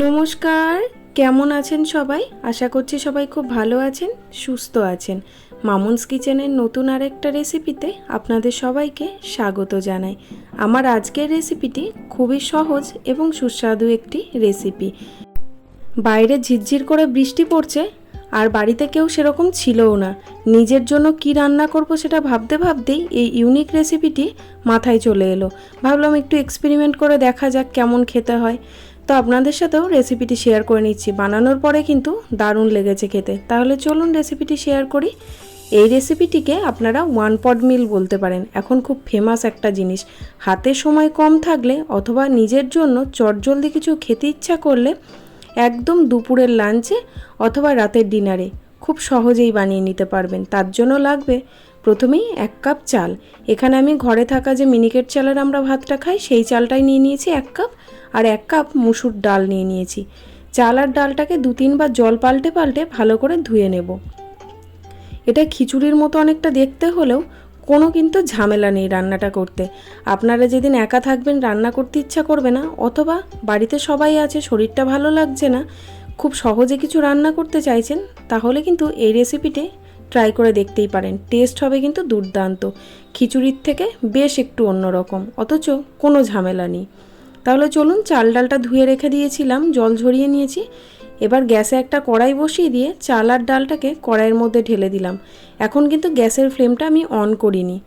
নমস্কার, কেমন আছেন সবাই? আশা করছি সবাই খুব ভালো আছেন, সুস্থ আছেন। মামুনস কিচেনের নতুন আরেকটা রেসিপিতে আপনাদের সবাইকে স্বাগত জানাই। আমার আজকের রেসিপিটি খুবই সহজ এবং সুস্বাদু একটি রেসিপি। বাইরে ঝিরঝির করে বৃষ্টি পড়ছে, আর বাড়িতে কেউ সেরকম ছিলও না। নিজের জন্য কি রান্না করব সেটা ভাবতে ভাবতেই এই ইউনিক রেসিপিটি মাথায় চলে এলো। ভাবলাম একটু এক্সপেরিমেন্ট করে দেখা যাক কেমন খেতে হয়। তো আপনাদের সাথেও রেসিপিটি শেয়ার করে নিচ্ছি। বানানোর পরে কিন্তু দারুণ লেগেছে খেতে। তাহলে চলুন রেসিপিটি শেয়ার করি। এই রেসিপিটিকে আপনারা ওয়ান পট মিল বলতে পারেন। এখন খুব ফেমাস একটা জিনিস। হাতে সময় কম থাকলে অথবা নিজের জন্য চটজলদি কিছু খেতে ইচ্ছা করলে একদম দুপুরের লাঞ্চে অথবা রাতের ডিনারে খুব সহজেই বানিয়ে নিতে পারবেন। তার জন্য লাগবে প্রথমেই এক কাপ চাল। এখানে আমি ঘরে থাকা যে মিনিকেট চালের আমরা ভাতটা খাই, সেই চালটাই নিয়ে নিয়েছি এক কাপ আর এক কাপ মুসুর ডাল নিয়ে নিয়েছি। চাল আর ডালটাকে দু তিনবার জল পাল্টে পাল্টে ভালো করে ধুয়ে নেব। এটা খিচুড়ির মতো অনেকটা দেখতে হলেও কোনো কিন্তু ঝামেলা নেই রান্নাটা করতে। আপনারা যেদিন একা থাকবেন, রান্না করতে ইচ্ছা করবে না, অথবা বাড়িতে সবাই আছে, শরীরটা ভালো লাগছে না, খুব সহজে কিছু রান্না করতে চাইছেন, তাহলে কিন্তু এই রেসিপিটি ট্রাই করে দেখতেই পারেন। টেস্ট হবে কিন্তু দুর্দান্ত। খিচুড়ির থেকে বেশ একটু অন্যরকম অথচ কোনো ঝামেলা নেই। তাহলে চলুন চাল ডালটা ধুয়ে রেখে দিয়েছিলাম, জল ঝরিয়ে নিয়েছি। এবার গ্যাসে একটা কড়াই বসিয়ে দিয়ে চাল আর ডালটাকে কড়াইয়ের মধ্যে ঢেলে দিলাম। এখন কিন্তু গ্যাসের ফ্লেমটা আমি অন করিনি।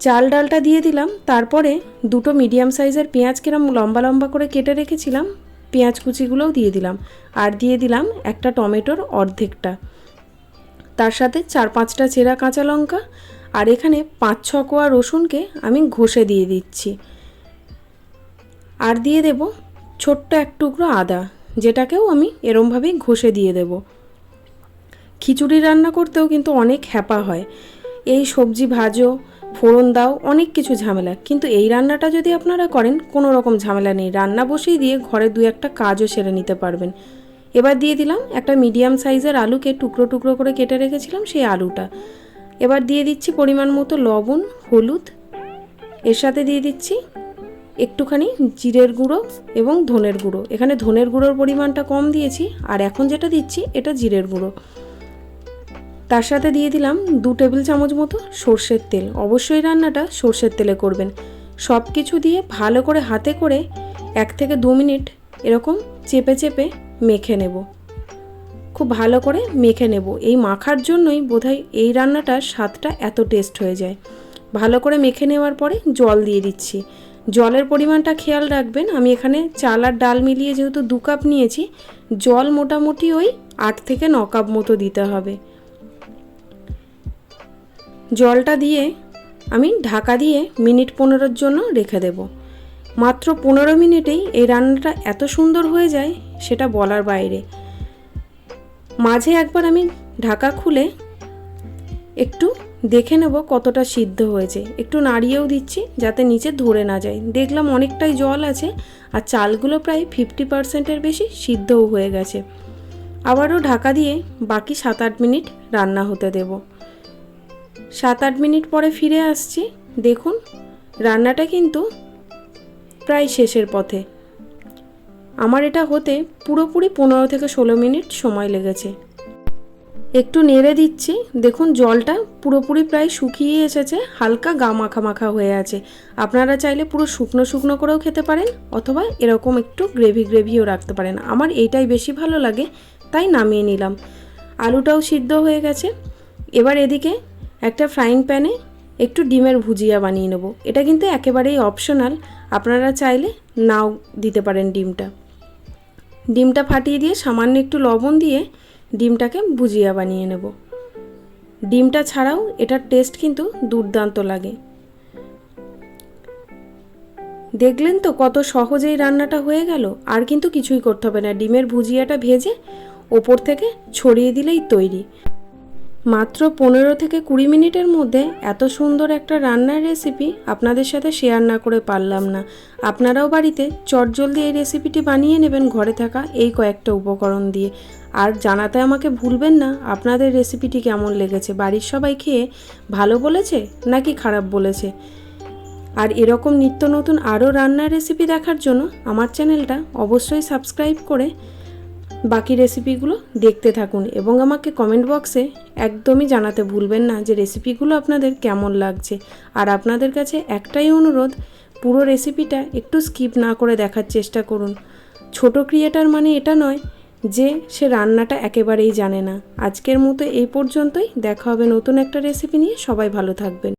চাল ডালটা দিয়ে দিলাম। তারপরে দুটো মিডিয়াম সাইজের পেঁয়াজ কিরম লম্বা লম্বা করে কেটে রেখেছিলাম, পেঁয়াজ কুচিগুলোও দিয়ে দিলাম। আর দিয়ে দিলাম একটা টমেটোর অর্ধেকটা। তার সাথে চার পাঁচটা চেরা কাঁচা লঙ্কা আর এখানে পাঁচ ছ কোয়া রসুনকে আমি ঘষে দিয়ে দিচ্ছি। আর দিয়ে দেব ছোট্ট এক টুকরো আদা, যেটাকেও আমি এরমভাবেই ঘষে দিয়ে দেব। খিচুড়ি রান্না করতেও কিন্তু অনেক হ্যাপা হয়। এই সবজি ভাজো, ফোড়ন দাও, অনেক কিছু ঝামেলা। কিন্তু এই রান্নাটা যদি আপনারা করেন, কোনো রকম ঝামেলা নেই। রান্না বসিয়ে দিয়ে ঘরে দু একটা কাজও সেরে নিতে পারবেন। এবার দিয়ে দিলাম একটা মিডিয়াম সাইজের আলুকে টুকরো টুকরো করে কেটে রেখেছিলাম সেই আলুটা। এবার দিয়ে দিচ্ছি পরিমাণ মতো লবণ, হলুদ। এর সাথে দিয়ে দিচ্ছি একটুখানি জিরের গুঁড়ো এবং ধনের গুঁড়ো। এখানে ধনের গুঁড়োর পরিমাণটা কম দিয়েছি আর এখন যেটা দিচ্ছি এটা জিরের গুঁড়ো। তার সাথে দিয়ে দিলাম দু টেবিল চামচ মতো সর্ষের তেল। অবশ্যই রান্নাটা সর্ষের তেলে করবেন। সব কিছু দিয়ে ভালো করে হাতে করে এক থেকে দু মিনিট এরকম চেপে চেপে মেখে নেব। খুব ভালো করে মেখে নেব। এই মাখার জন্যই বোধহয় এই রান্নাটার স্বাদটা এত টেস্ট হয়ে যায়। ভালো করে মেখে নেওয়ার পরে জল দিয়ে দিচ্ছি। জলের পরিমাণটা খেয়াল রাখবেন, আমি এখানে চাল আর ডাল মিলিয়ে যেহেতু দু কাপ নিয়েছি, জল মোটামুটি ওই আট থেকে ন কাপ মতো দিতে হবে। জলটা দিয়ে আমি ঢাকা দিয়ে মিনিট পনেরোর জন্য রেখে দেব। মাত্র পনেরো মিনিটেই এই রান্নাটা এত সুন্দর হয়ে যায় সেটা বলার বাইরে। মাঝে একবার আমি ঢাকা খুলে একটু দেখে নেব কতটা সিদ্ধ হয়েছে। একটু নাড়িয়েও দিচ্ছি যাতে নিচে ধরে না যায়। দেখলাম অনেকটাই জল আছে আর চালগুলো প্রায় ফিফটি পার্সেন্টের বেশি সিদ্ধও হয়ে গেছে। আবারও ঢাকা দিয়ে বাকি সাত আট মিনিট রান্না হতে দেব। সাত আট মিনিট পরে ফিরে আসছি। দেখুন, রান্নাটা কিন্তু প্রায় শেষের পথে। আমার এটা হতে পুরোপুরি পনেরো থেকে ষোলো মিনিট সময় লেগেছে। একটু নেড়ে দিচ্ছি। দেখুন, জলটা পুরোপুরি প্রায় শুকিয়ে এসেছে, হালকা গা মাখা মাখা হয়ে আছে। আপনারা চাইলে পুরো শুকনো শুকনো করেও খেতে পারেন, অথবা এরকম একটু গ্রেভি গ্রেভিও রাখতে পারেন। আমার এইটাই বেশি ভালো লাগে, তাই নামিয়ে নিলাম। আলুটাও সিদ্ধ হয়ে গেছে। এবার এদিকে একটা ফ্রাইং প্যানে একটু ডিমের ভুজিয়া বানিয়ে নেব। এটা কিন্তু একেবারেই অপশনাল। আপনারা চাইলে নাও দিতে পারেন ডিমটা। ডিমটা ফাটিয়ে দিয়ে সামান্য একটু লবণ দিয়ে ডিমটাকে ভুজিয়া বানিয়ে নেব। ডিমটা ছাড়াও এটার টেস্ট কিন্তু দুর্দান্ত লাগে। দেখলেন তো কত সহজেই রান্নাটা হয়ে গেল, আর কিন্তু কিছুই করতে হবে না। ডিমের ভুজিয়াটা ভেজে ওপর থেকে ছড়িয়ে দিলেই তৈরি। মাত্র পনেরো থেকে কুড়ি মিনিটের মধ্যে এত সুন্দর একটা রান্নার রেসিপি আপনাদের সাথে শেয়ার না করে পারলাম না। আপনারাও বাড়িতে চটজলদি এই রেসিপিটি বানিয়ে নেবেন ঘরে থাকা এই কয়েকটা উপকরণ দিয়ে। আর জানাতে আমাকে ভুলবেন না, আপনাদের রেসিপিটি কেমন লেগেছে? বাড়ির সবাই খেয়ে ভালো বলেছে নাকি খারাপ বলেছে? আর এরকম নিত্য নতুন আরও রান্নার রেসিপি দেখার জন্য আমার চ্যানেলটা অবশ্যই সাবস্ক্রাইব করে বাকি রেসিপিগুলো দেখতে থাকুন এবং আমাকে কমেন্ট বক্সে একদমই জানাতে ভুলবেন না যে রেসিপিগুলো আপনাদের কেমন লাগছে। আর আপনাদের কাছে একটাই অনুরোধ, পুরো রেসিপিটা একটু স্কিপ না করে দেখার চেষ্টা করুন। ছোট ক্রিয়েটার মানে এটা নয় যে সে রান্নাটা একেবারেই জানে না। আজকের মতো এই পর্যন্তই, দেখা হবে নতুন একটা রেসিপি নিয়ে। সবাই ভালো থাকবেন।